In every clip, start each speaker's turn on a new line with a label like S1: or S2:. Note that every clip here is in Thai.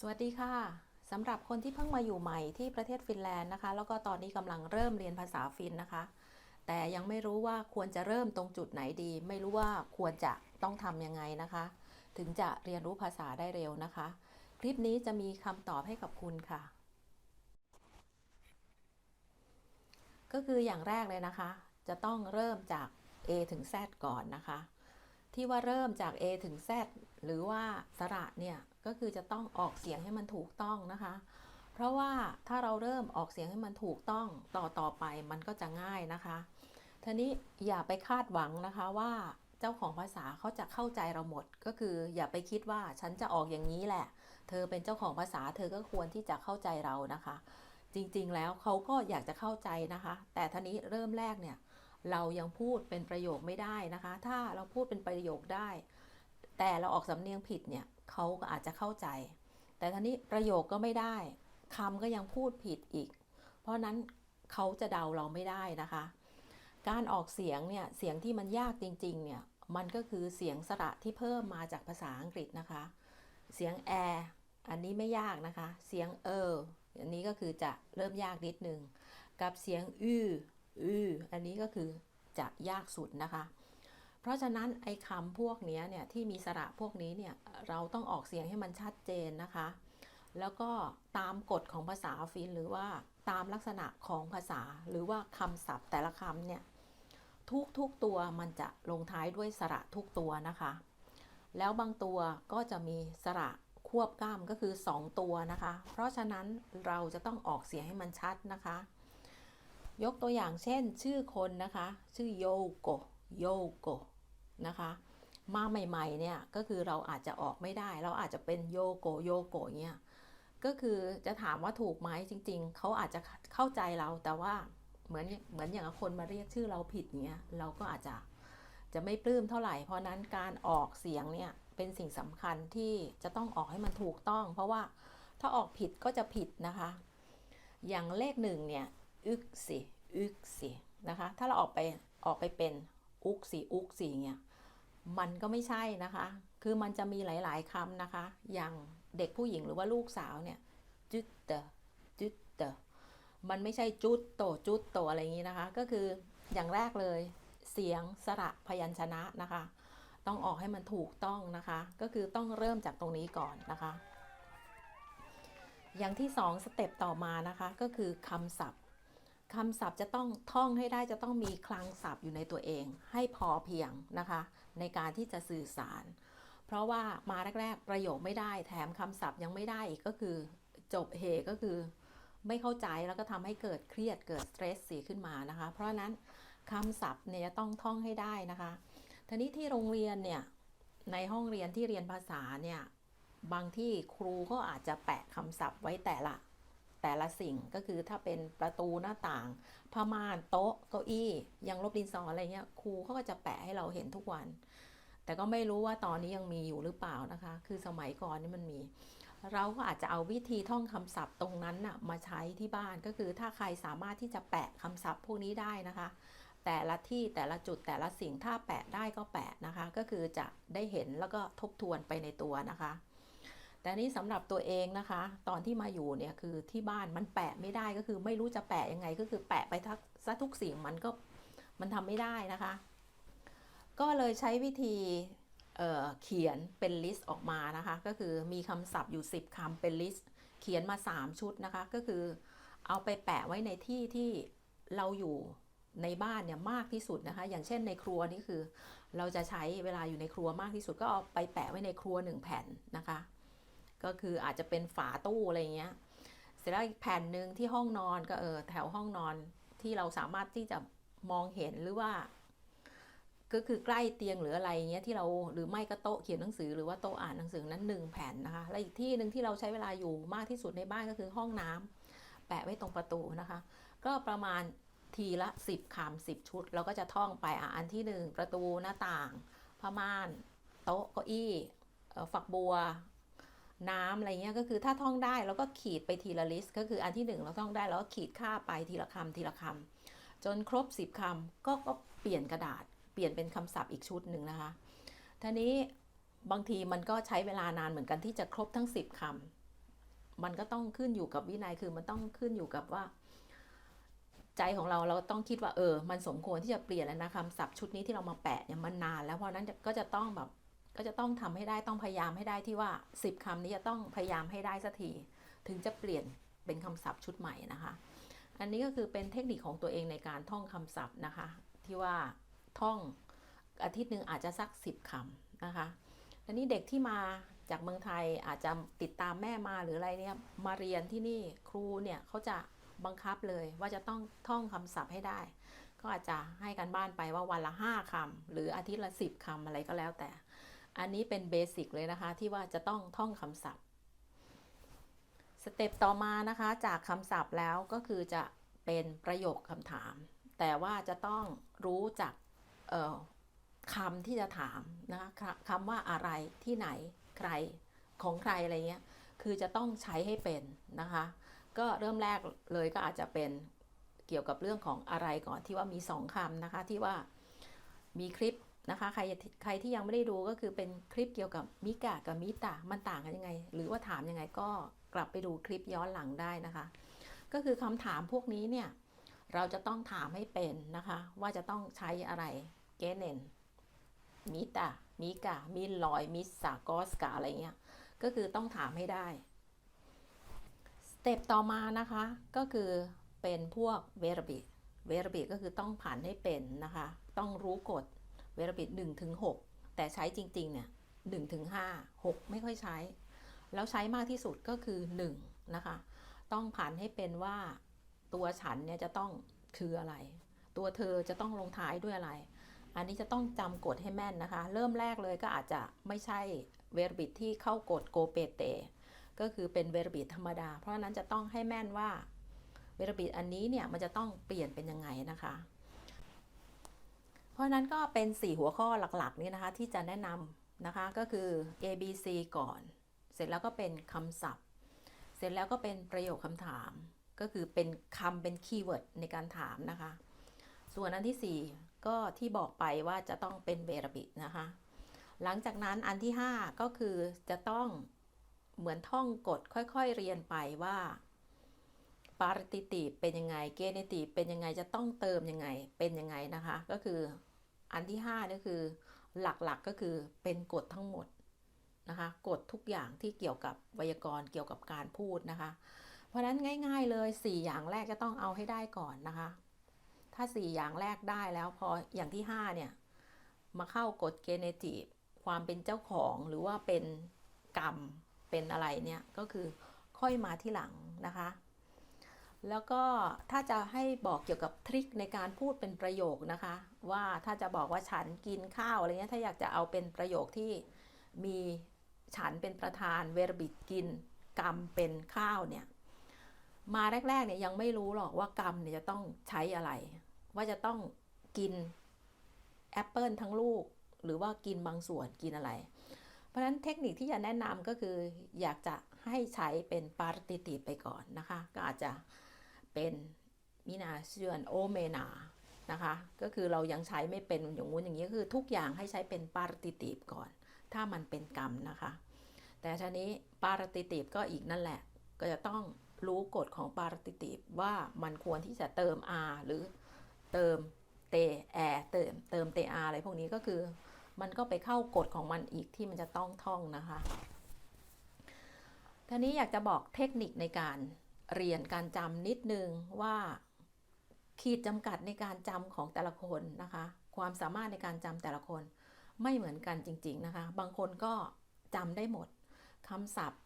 S1: สวัสดีค่ะสำหรับคนที่เพิ่งมาอยู่ใหม่ที่ประเทศฟินแลนด์นะคะ แล้วก็ตอนนี้กำลังเริ่มเรียนภาษาฟินนะคะ แต่ยังไม่รู้ว่าควรจะเริ่มตรงจุดไหนดี ไม่รู้ว่าควรจะต้องทำยังไงนะคะ ถึงจะเรียนรู้ภาษาได้เร็วนะคะ คลิปนี้จะมีคำตอบให้กับคุณค่ะ ก็คืออย่างแรกเลยนะคะ จะต้องเริ่มจาก A ถึง Z ก่อนนะคะ ที่ว่าเริ่มจาก A ถึง Z หรือว่าสระเนี่ย ก็คือจะต้องออกเสียงให้มันถูกต้องนะคะ เพราะว่าถ้าเราเริ่มออกเสียงให้มันถูกต้องต่อต่อไปมันก็จะง่ายนะคะทีนี้อย่าไปคาดหวังนะคะว่าเจ้าของภาษาเขาจะเข้าใจเราหมด ก็คืออย่าไปคิดว่าฉันจะออกอย่างนี้แหละ เธอเป็นเจ้าของภาษาเธอก็ควรที่จะเข้าใจเรานะคะ จริงๆแล้วเขาก็อยากจะเข้าใจนะคะ แต่ทีนี้เริ่มแรกเนี่ยเรายังพูดเป็นประโยคไม่ได้นะคะ ถ้าเราพูดเป็นประโยคได้ แต่เราออกสำเนียงผิดเนี่ยเขาก็อาจจะเข้าใจ แต่ทีนี้ประโยคก็ไม่ได้คำก็ยังพูดผิดอีก เพราะนั้นเขาจะเดาเราไม่ได้นะคะ การออกเสียงเนี่ยเสียงที่มันยากจริง ๆ เนี่ยมันก็คือเสียงสระที่เพิ่มมาจากภาษาอังกฤษนะคะ เสียงแออันนี้ไม่ยากนะคะ เสียงเอออันนี้ก็คือจะเริ่มยากนิดนึง กับเสียงอื้ออื้ออันนี้ก็คือจะยากสุดนะคะ เพราะฉะนั้นไอ้คำพวกนี้เนี่ยที่มีสระพวกนี้เนี่ยเราต้องออกเสียงให้มันชัดเจนนะคะ แล้วก็ตามกฎของภาษาฟินหรือว่าตามลักษณะของภาษาหรือว่าคำศัพท์แต่ละคำเนี่ยทุกทุกตัวมันจะลงท้ายด้วยสระทุกตัวนะคะ แล้วบางตัวก็จะมีสระควบกล้ามก็คือ 2 ตัวนะคะ เพราะฉะนั้นเราจะต้องออกเสียงให้มันชัดนะคะ ยกตัวอย่างเช่น ชื่อคนนะคะ ชื่อโยโกโยโก นะคะมาใหม่ๆเนี่ยก็คือเราอาจจะออกไม่ได้ เราอาจจะเป็นโยโกโยโกเนี่ยก็คือจะถามว่าถูกไหมจริง ๆ เขาอาจจะเข้าใจเราแต่ว่าเหมือนเหมือนอย่างคนมาเรียกชื่อเราผิดเงี้ยเราก็อาจจะจะไม่ปลื้มเท่าไหร่ เพราะนั้นการออกเสียงเนี่ยเป็นสิ่งสำคัญที่จะต้องออกให้มันถูกต้อง เพราะว่าถ้าออกผิดก็จะผิดนะคะ อย่างเลขหนึ่งเนี่ยอึกสิอึกสินะคะถ้าเราออกไปออกไปเป็นอุกสิอุกสิเนี่ย มันก็ไม่ใช่นะคะ คือมันจะมีหลาย ๆคำนะคะ อย่างเด็กผู้หญิงหรือว่าลูกสาวเนี่ย จุดเตจุดเตมันไม่ใช่จุดโตจุดโตอะไรอย่างนี้นะคะ ก็คืออย่างแรกเลย เสียงสระพยัญชนะนะคะ ต้องออกให้มันถูกต้องนะคะ ก็คือต้องเริ่มจากตรงนี้ก่อนนะคะ อย่างที่สองสเต็ปต่อมานะคะ ก็คือคำศัพท์ คำศัพท์จะต้องท่องให้ได้จะต้องมีคลังศัพท์อยู่ในตัวเอง ให้พอเพียงนะคะ ในการที่จะสื่อสาร เพราะว่ามาแรก ๆ ประโยคไม่ได้แถมคำศัพท์ยังไม่ได้อีกก็คือ จบเหก็คือไม่เข้าใจแล้วก็ทำให้เกิดเครียดเกิดสเตรสสีขึ้นมานะคะ เพราะฉะนั้นคำศัพท์เนี่ยจะต้องท่องให้ได้นะคะทีนี้ที่โรงเรียนเนี่ยในห้องเรียนที่เรียนภาษาเนี่ยบางที่ครูก็อาจจะแปะคำศัพท์ไว้แต่ละ แต่ละสิ่งก็คือถ้าเป็นประตูหน้าต่างผ้าม่านโต๊ะเก้าอี้ยังลบดินสออะไรเงี้ยครูเขาก็จะแปะให้เราเห็นทุกวัน แต่ก็ไม่รู้ว่าตอนนี้ยังมีอยู่หรือเปล่านะคะ คือสมัยก่อนนี่มันมี เราก็อาจจะเอาวิธีท่องคำศัพท์ตรงนั้นน่ะมาใช้ที่บ้านก็คือถ้าใครสามารถที่จะแปะคำศัพท์พวกนี้ได้นะคะ แต่ละที่แต่ละจุดแต่ละสิ่งถ้าแปะได้ก็แปะนะคะ ก็คือจะได้เห็นแล้วก็ทบทวนไปในตัวนะคะ แต่นี้สำหรับตัวเองนะคะ ตอนที่มาอยู่เนี่ยคือที่บ้านมันแปะไม่ได้ก็คือไม่รู้จะแปะยังไงก็คือแปะไปทักซะทุกสิ่งมันก็มันทำไม่ได้นะคะ ก็เลยใช้วิธีเเขียนเป็นลิสต์ออกมานะคะ ก็คือมีคำศัพท์อยู่ 10คำเป็นลิสต์เขียนมา 3 ชุดนะคะ ก็คือเอาไปแปะไว้ในที่ที่เราอยู่ในบ้านเนี่ยมากที่สุดนะคะ อย่างเช่นในครัวนี่คือ เราจะใช้เวลาอยู่ในครัวมากที่สุดก็เอาไปแปะไว้ในครัว 1 แผ่นนะคะ ก็คืออาจจะเป็นฝาตู้อะไรเงี้ย เสร็จแล้วอีกแผ่นหนึ่งที่ห้องนอนก็เออแถวห้องนอนที่เราสามารถที่จะมองเห็นหรือว่า ก็คือใกล้เตียงหรืออะไรเงี้ยที่เราหรือไม่ก็โต๊ะเขียนหนังสือหรือว่าโต๊ะอ่านหนังสือนั้นหนึ่งแผ่นนะคะและอีกที่หนึ่งที่เราใช้เวลาอยู่มากที่สุดในบ้านก็คือห้องน้ำแปะไว้ตรงประตูนะคะ ก็ประมาณทีละ 10คำ10 ชุด เราก็จะท่องไปอะอันที่ 1 ประตูหน้าต่างผ้าม่าน โต๊ะเก้าอี้ฝักบัว น้ำอะไรเงี้ยก็คือถ้าท่องได้เราก็ขีดไปทีละลิสต์ก็คืออันที่ 1 เราท่องได้แล้วก็ขีดค่าไปทีละคำทีละคำจนครบ 10คำก็ก็เปลี่ยนกระดาษ เปลี่ยนเป็นคำศัพท์อีกชุดหนึ่งนะคะทีนี้บางทีมันก็ใช้เวลานานเหมือนกันที่จะครบทั้ง 10คำมันก็ต้องขึ้นอยู่กับวินัยคือมันต้องขึ้นอยู่กับว่า ใจของเราเราต้องคิดว่าเออ มันสมควรที่จะเปลี่ยนแล้วนะคำศัพท์ชุดนี้ที่เรามาแปะเนี่ยมันนาน แล้วเพราะฉะนั้นก็จะต้องแบบ ก็จะต้องทำให้ได้ต้องพยายามให้ได้ที่ว่า 10คำนี้จะต้องพยายามให้ได้สักทีถึงจะเปลี่ยนเป็นคำศัพท์ชุดใหม่นะคะ อันนี้ก็คือเป็นเทคนิคของตัวเองในการท่องคำศัพท์นะคะ ที่ว่าท่องอาทิตย์หนึ่งอาจจะสัก 10คำนะคะอันนี้เด็กที่มาจากเมืองไทยอาจจะติดตามแม่มาหรืออะไรเนี่ยมาเรียนที่นี่ครูเนี่ยเขาจะบังคับเลยว่าจะต้องท่องคำศัพท์ให้ได้ ก็อาจจะให้กันบ้านไปว่าวันละ 5คำหรืออาทิตย์ละ 10คำอะไรก็แล้วแต่ อันนี้เป็นเบสิกเลยนะคะที่ว่าจะต้องท่องคำศัพท์ สเต็ปต่อมานะคะจากคำศัพท์แล้วก็คือจะเป็นประโยคคำถาม แต่ว่าจะต้องรู้จักคำที่จะถามนะคะคำว่าอะไรที่ไหนใครของใครอะไรเงี้ยคือจะต้องใช้ให้เป็นนะคะ ก็เริ่มแรกเลยก็อาจจะเป็นเกี่ยวกับเรื่องของอะไรก่อนที่ว่ามีสองคำนะคะที่ว่ามีคลิป นะคะ ใครใครที่ยังไม่ได้ดูก็คือเป็นคลิปเกี่ยวกับมิกะกับมิตะมันต่างกันยังไง หรือว่าถามยังไงก็กลับไปดูคลิปย้อนหลังได้นะคะ ก็คือคำถามพวกนี้เนี่ยเราจะต้องถามให้เป็นนะคะ ว่าจะต้องใช้อะไรเกเนนมิตะมิกะมิลอยมิสากอสกาอะไรเงี้ยก็คือต้องถามให้ได้สเต็ปต่อมานะคะก็คือเป็นพวกเวรบิเวรบิก็คือต้องผ่านให้เป็นนะคะ ต้องรู้กฎ เวรบิหนึ่งถึงหกแต่ใช้จริงๆเนี่ยหนึ่งถึงห้าหกไม่ค่อยใช้ แล้วใช้มากที่สุดก็คือหนึ่งนะคะต้องผ่านให้เป็นว่าตัวฉันเนี่ยจะต้องคืออะไร ตัวเธอจะต้องลงท้ายด้วยอะไร อันนี้จะต้องจำกฎให้แม่นนะคะ เริ่มแรกเลยก็อาจจะไม่ใช่เวรบิทที่เข้ากฎโกเปเต ก็คือเป็นเวรบิทธรรมดา เพราะฉะนั้นจะต้องให้แม่นว่าเวรบิทอันนี้เนี่ยมันจะต้องเปลี่ยนเป็นยังไงนะคะ เพราะนั้นก็เป็น 4 หัวข้อหลักๆ นี้นะคะที่จะแนะนำนะคะก็คือ A B C ก่อน เสร็จแล้วก็เป็นคำศัพท์ เสร็จแล้วก็เป็นประโยคคำถาม ก็คือเป็นคำเป็นคีย์เวิร์ดในการถามนะคะ ส่วนอันที่ 4 ก็ที่บอกไปว่าจะต้องเป็นเวรบิทนะคะ หลังจากนั้นอันที่ 5 ก็คือจะต้องเหมือนท่องกฎค่อยๆเรียนไปว่าปาริติติเป็นยังไง เกเนติเป็นยังไงจะต้องเติมยังไงเป็นยังไงนะคะ ก็คือ อันที่5ก็คือหลักๆกก็คือเป็นกฎทั้งหมดนะคะกฎทุกอย่างที่เกี่ยวกับไวยากรณ์เกี่ยวกับการพูดนะคะ เพราะฉะนั้นง่าย ๆเลย 4 อย่างแรกจะต้องเอาให้ได้ก่อนนะคะ ถ้า 4 อย่างแรกได้แล้วพออย่างที่ 5 เนี่ย มาเข้ากฎเกเนติความเป็นเจ้าของหรือว่าเป็นกรรมเป็นอะไรเนี่ยก็คือค่อยมาที่หลังนะคะ แล้วก็ถ้าจะให้บอกเกี่ยวกับทริคในการพูดเป็นประโยคนะคะ ว่าถ้าจะบอกว่าฉันกินข้าวอะไรเงี้ยถ้าอยากจะเอาเป็นประโยคที่มีฉันเป็นประธานเวรบิดกิน กรรมเป็นข้าวเนี่ยมาแรกๆเนี่ยยังไม่รู้หรอกว่ากรรมเนี่ยจะต้องใช้อะไร ว่าจะต้องกินแอปเปิลทั้งลูก หรือว่ากินบางส่วนกินอะไร เพราะฉะนั้นเทคนิคที่จะแนะนำก็คืออยากจะให้ใช้เป็นปาร์ติติไปก่อนนะคะ ก็อาจจะ เป็นมินาเชือนโอเมนานะคะก็คือเรายังใช้ไม่เป็นอย่างงู้นอย่างนี้คือทุกอย่างให้ใช้เป็นปารติติก่อน ถ้ามันเป็นกรรมนะคะ แต่ทีนี้ปารติติก็อีกนั่นแหละ ก็จะต้องรู้กฎของปารติติว่ามันควรที่จะเติม r หรือเติมเตแอเติมเติมเตอาอะไรพวกนี้ก็คือ มันก็ไปเข้ากฎของมันอีกที่มันจะต้องท่องนะคะทีนี้อยากจะบอกเทคนิคในการ เรียนการจำนิดนึงว่าขีดจำกัดในการจำของแต่ละคนนะคะ ความสามารถในการจำแต่ละคนไม่เหมือนกันจริง ๆนะคะ บางคนก็จำได้หมดคำศัพท์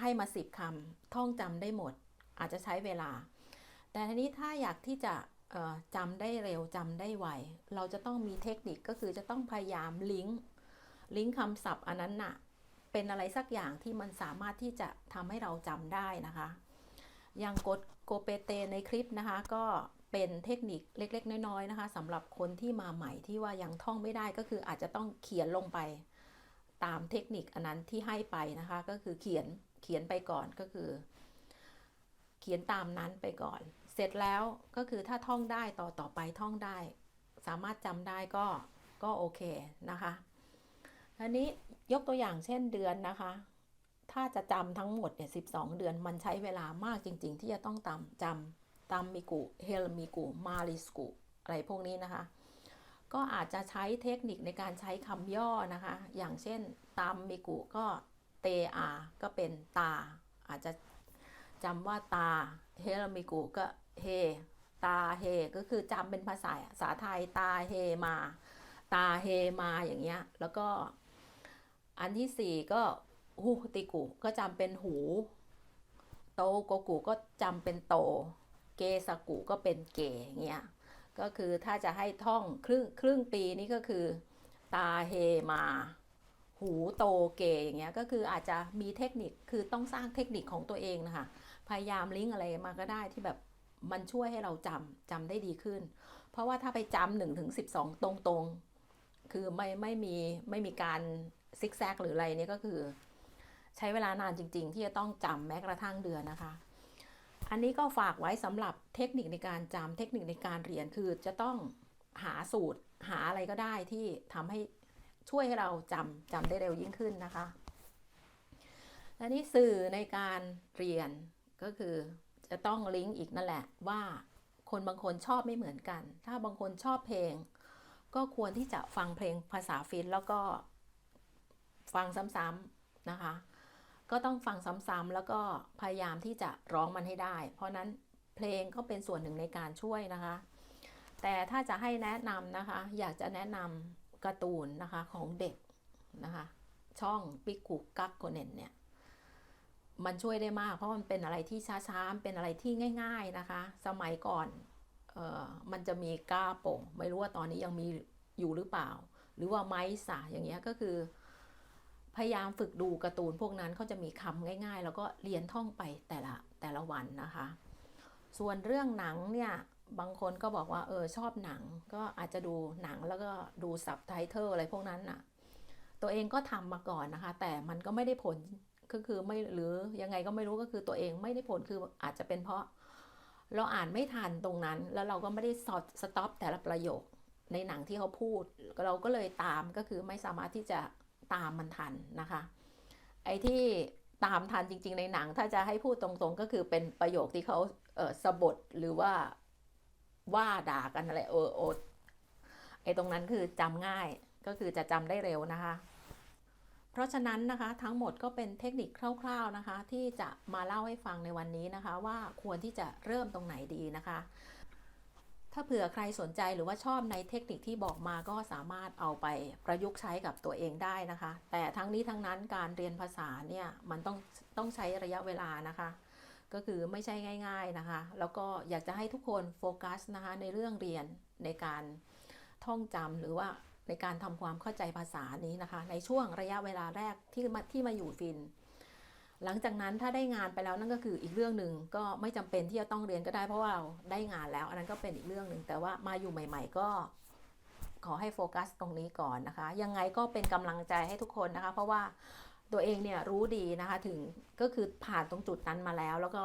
S1: ให้มาสิบคำท่องจำได้หมด อาจจะใช้เวลา แต่ทีนี้ถ้าอยากที่จะจำได้เร็วจำได้ไวเราจะต้องมีเทคนิคก็คือจะต้องพยายามลิงก์ลิงก์คำศัพท์อันนั้นน่ะเป็นอะไรสักอย่างที่มันสามารถที่จะทำให้เราจำได้นะคะ อย่างกดโกเปเตในคลิปนะคะ ก็เป็นเทคนิคเล็ก ๆ น้อยๆนะคะสำหรับคนที่มาใหม่ที่ว่ายังท่องไม่ได้ก็คืออาจจะต้องเขียนลงไปตามเทคนิคอันนั้นที่ให้ไปนะคะ ก็คือเขียนเขียนไปก่อนก็คือ เขียนตามนั้นไปก่อน เสร็จแล้วก็คือถ้าท่องได้ต่อต่อไปท่องได้ สามารถจำได้ก็ก็โอเคนะคะอันนี้ยกตัวอย่างเช่นเดือนนะคะ ถ้าจะจำทั้งหมดเนี่ย12เดือนมันใช้เวลามากจริง ๆ ที่จะต้องจำจำตามมิกุเฮลมิกุมาริสกุอะไรพวกนี้นะคะ ก็อาจจะใช้เทคนิคในการใช้คำย่อนะคะ อย่างเช่นตามมิกุก็เตอาก็เป็นตา อาจจะจำว่าตาเฮลมิกุก็เฮตาเฮก็คือจำเป็นภาษาภาษาไทยตาเฮมา ตาเฮมาอย่างเงี้ยแล้วก็อันที่สี่ก็ หูติกุก็จำเป็นหู โตโกกุก็จำเป็นโต เกสกุก็เป็นเก่เงี้ยก็คือถ้าจะให้ท่องครึ่งครึ่งปีนี่ก็คือ ตาเฮมา หูโตเกอย่างเงี้ยก็คืออาจจะมีเทคนิคคือต้องสร้างเทคนิคของตัวเองนะคะ พยายามลิงก์อะไรมาก็ได้ที่แบบมันช่วยให้เราจำจำได้ดีขึ้น เพราะว่าถ้าไปจำหนึ่งถึงสิบสองตรงๆ คือไม่ไม่มีไม่มีการซิกแซกหรืออะไรเนี่ยก็คือ ใช้เวลานานจริง ๆ ที่จะต้องจำแม้กระทั่งเดือนนะคะ อันนี้ก็ฝากไว้สำหรับเทคนิคในการจำเทคนิคในการเรียนคือจะต้องหาสูตรหาอะไรก็ได้ที่ทำให้ช่วยให้เราจำจำได้เร็วยิ่งขึ้นนะคะ และนี่สื่อในการเรียนก็คือจะต้องลิงก์อีกนั่นแหละว่าคนบางคนชอบไม่เหมือนกัน ถ้าบางคนชอบเพลง ก็ควรที่จะฟังเพลงภาษาฟินแล้วก็ฟังซ้ำๆนะคะ ก็ต้องฟังซ้ำๆแล้วก็พยายามที่จะร้องมันให้ได้ เพราะนั้นเพลงก็เป็นส่วนหนึ่งในการช่วยนะคะ แต่ถ้าจะให้แนะนำนะคะ อยากจะแนะนำการ์ตูนนะคะของเด็กนะคะ ช่องปิกกุกักโกเนนเนี่ย มันช่วยได้มาก เพราะมันเป็นอะไรที่ช้าๆเป็นอะไรที่ง่าย ๆนะคะ สมัยก่อนเออมันจะมีก้าโป่งไม่รู้ว่าตอนนี้ยังมีอยู่หรือเปล่า หรือว่าไม้สาอย่างเงี้ยก็คือ พยายามฝึกดูการ์ตูนพวกนั้นเขาจะมีคำง่าย ๆ แล้วก็เรียนท่องไปแต่ละแต่ละวันนะคะ ส่วนเรื่องหนังเนี่ยบางคนก็บอกว่าเออชอบหนัง ก็อาจจะดูหนังแล้วก็ดูซับไตเติลอะไรพวกนั้นน่ะ ตัวเองก็ทำมาก่อนนะคะ แต่มันก็ไม่ได้ผลก็คือไม่หรือยังไงก็ไม่รู้ก็คือตัวเองไม่ได้ผลคืออาจจะเป็นเพราะ เราอ่านไม่ทันตรงนั้น แล้วเราก็ไม่ได้สอดสต็อปแต่ละประโยคในหนังที่เขาพูด เราก็เลยตามก็คือไม่สามารถที่จะ ตามมันทันนะคะ ไอ้ที่ตามทันจริง ๆ ในหนัง ถ้าจะให้พูดตรงๆ ก็คือเป็นประโยคที่เขาเออสะบทหรือว่าว่าด่ากันอะไรเออโอไอ้ตรงนั้นคือจำง่ายก็คือจะจำได้เร็วนะคะ เพราะฉะนั้นนะคะทั้งหมดก็เป็นเทคนิคคร่าว ๆนะคะ ที่จะมาเล่าให้ฟังในวันนี้นะคะ ว่าควรที่จะเริ่มตรงไหนดีนะคะ ถ้าเผื่อใครสนใจหรือว่าชอบในเทคนิคที่บอกมาก็สามารถเอาไปประยุกต์ใช้กับตัวเองได้นะคะ แต่ทั้งนี้ทั้งนั้นการเรียนภาษาเนี่ยมันต้องต้องใช้ระยะเวลานะคะ ก็คือไม่ใช่ง่าย ๆนะคะ แล้วก็อยากจะให้ทุกคนโฟกัสนะคะในเรื่องเรียนในการท่องจำหรือว่าในการทำความเข้าใจภาษานี้นะคะ ในช่วงระยะเวลาแรกที่มาที่มาอยู่ฟิน หลังจากนั้นถ้าได้งานไปแล้วนั่นก็คืออีกเรื่องหนึ่งก็ไม่จำเป็นที่จะต้องเรียนก็ได้เพราะว่าเราได้งานแล้ว อันนั้นก็เป็นอีกเรื่องหนึ่งแต่ว่ามาอยู่ใหม่ ๆ ก็ขอให้โฟกัสตรงนี้ก่อนนะคะ ยังไงก็เป็นกำลังใจให้ทุกคนนะคะ เพราะว่าตัวเองเนี่ยรู้ดีนะคะถึงก็คือผ่านตรงจุดนั้นมาแล้ว แล้วก็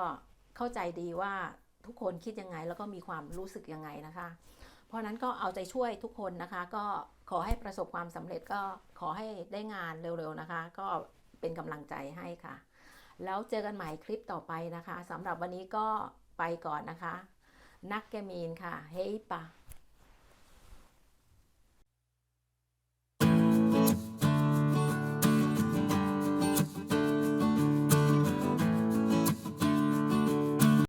S1: เข้าใจดีว่าทุกคนคิดยังไง แล้วก็มีความรู้สึกยังไงนะคะ เพราะนั้นก็เอาใจช่วยทุกคนนะคะ ก็ขอให้ประสบความสำเร็จก็ขอให้ได้งานเร็วๆนะคะ ก็เป็นกำลังใจให้ค่ะ แล้วเจอกันใหม่คลิปต่อไปนะคะสำหรับวันนี้ก็ไปก่อนนะคะ นักแกมีนค่ะ เฮ้ยปะ